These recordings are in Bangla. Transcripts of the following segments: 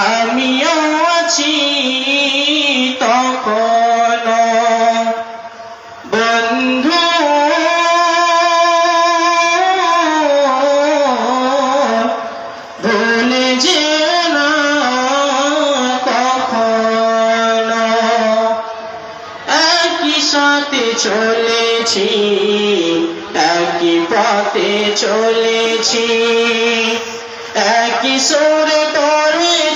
আমিও আছি তখন। বন্ধু, ভুলে যে কখন। একই সাথে চলেছি, একই পথে চলেছি। একই সুরে তো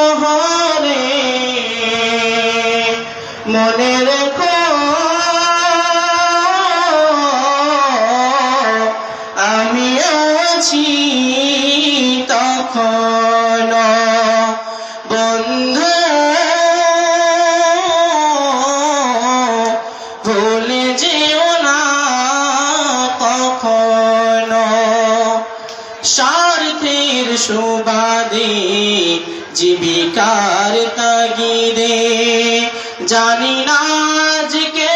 শহরে মনে রেখো। আমি আছি তখন বন্ধু। ভুলে যেও না কখনো স্বার্থের সুবাদে জীবিকার তাগিদে। জানি না আজকে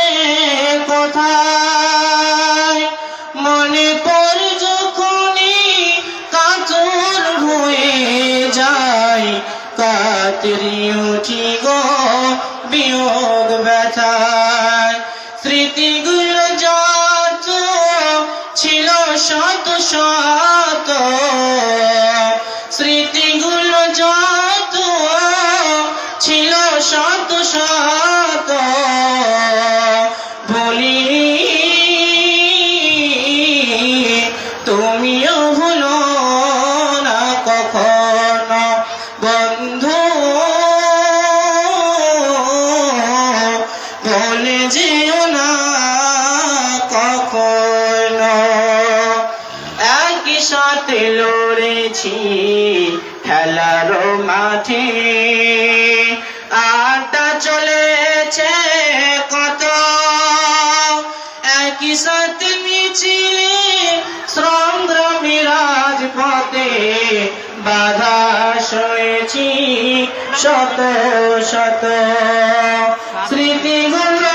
কোথায়। মনে পর যখনই কাতর হয়ে যায়। কাতরি উঠি গো বিয়োগ ব্যথায়। স্মৃতিগুলো যত ছিল শত শত বলে যেও না কখনো। একই সাথে লড়েছি খেলার মাঠে। আড্ডা চলেছে কত। একই সাথে মিছিলে সংগ্রামী রাজপথে বাধা সয়েছি শত শত। স্মৃতিগুলো